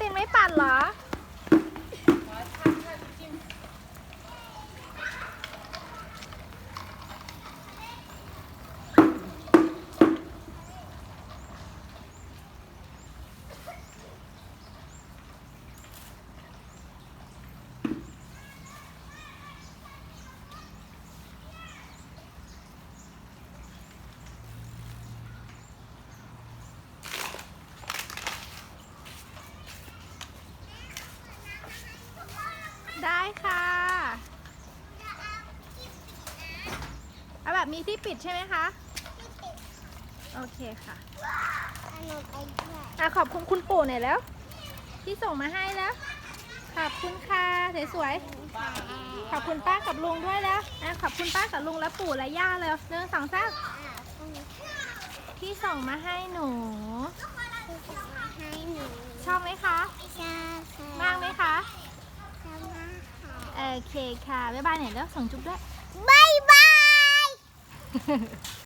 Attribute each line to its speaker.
Speaker 1: ตินไม่ปั่นเหรอ ได้ค่ะ
Speaker 2: เ
Speaker 1: อาแบบมีที่ปิดใช่ไหมคะ โอเคค่ะ
Speaker 2: ขนมไปด้วย
Speaker 1: อะขอบคุณคุณปู่หน่อยแล้ว ที่ส่งมาให้แล้ว ขอบคุณค่ะสวย
Speaker 2: ๆ
Speaker 1: ขอบคุณป้ากับลุงด้วยแล้วอะขอบคุณป้ากับลุงและปู่และย่าเลยเรื่องสองสามที่ส่งมาให้หนู
Speaker 2: ให้หนู ชอ
Speaker 1: บไหมคะ
Speaker 2: ชอบค่ะ มากไหม
Speaker 1: คะ
Speaker 2: ชอบมากค่ะ
Speaker 1: โอ เคค่ะ บ๊ายบายหน่อยแล้วส่งจุ๊บด้วย
Speaker 2: บายบาย